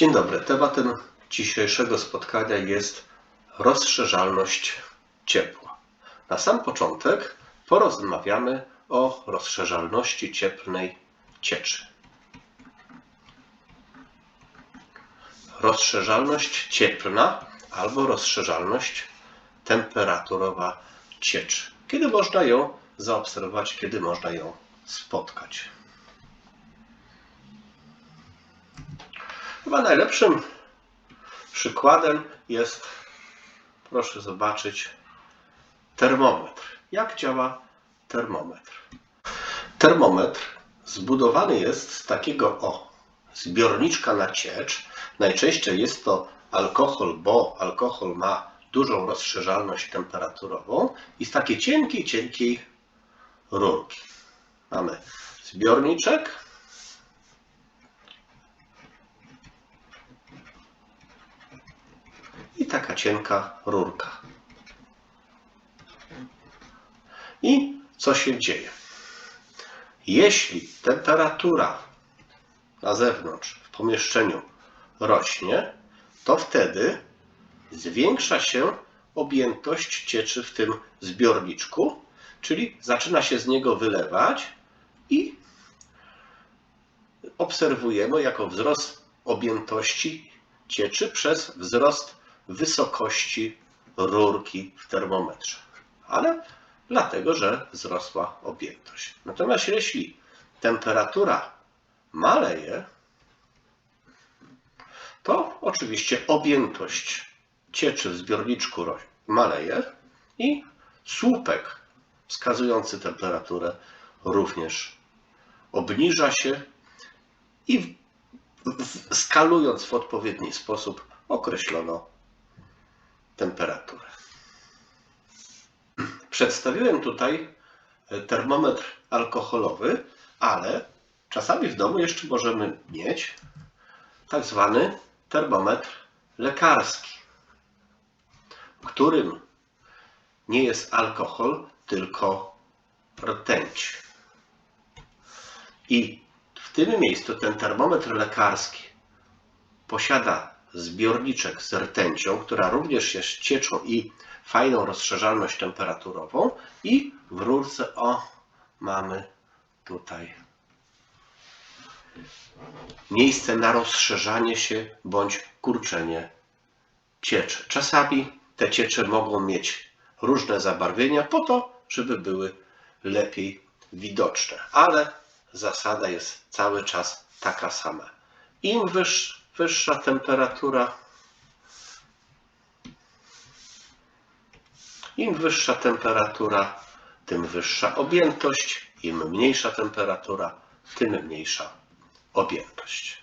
Dzień dobry. Tematem dzisiejszego spotkania jest rozszerzalność ciepła. Na sam początek porozmawiamy o rozszerzalności cieplnej cieczy. Rozszerzalność cieplna albo rozszerzalność temperaturowa cieczy. Kiedy można ją zaobserwować, kiedy można ją spotkać? Chyba najlepszym przykładem jest, proszę zobaczyć, termometr. Jak działa termometr? Termometr zbudowany jest z takiego o zbiorniczka na ciecz. Najczęściej jest to alkohol, bo alkohol ma dużą rozszerzalność temperaturową i z takiej cienkiej, cienkiej rurki. Mamy zbiorniczek, taka cienka rurka. I co się dzieje? Jeśli temperatura na zewnątrz w pomieszczeniu rośnie, to wtedy zwiększa się objętość cieczy w tym zbiorniczku, czyli zaczyna się z niego wylewać i obserwujemy jako wzrost objętości cieczy przez wzrost wysokości rurki w termometrze. Ale dlatego, że wzrosła objętość. Natomiast jeśli temperatura maleje, to oczywiście objętość cieczy w zbiorniczku maleje i słupek wskazujący temperaturę również obniża się i skalując w odpowiedni sposób określono temperaturę. Przedstawiłem tutaj termometr alkoholowy, ale czasami w domu jeszcze możemy mieć tak zwany termometr lekarski, w którym nie jest alkohol, tylko rtęć. I w tym miejscu ten termometr lekarski posiada zbiorniczek z rtęcią, która również jest cieczą i fajną rozszerzalność temperaturową i w rurce o mamy tutaj miejsce na rozszerzanie się bądź kurczenie cieczy. Czasami te ciecze mogą mieć różne zabarwienia po to, żeby były lepiej widoczne, ale zasada jest cały czas taka sama. Im wyż, wyższa temperatura, im wyższa temperatura, tym wyższa objętość, im mniejsza temperatura, tym mniejsza objętość.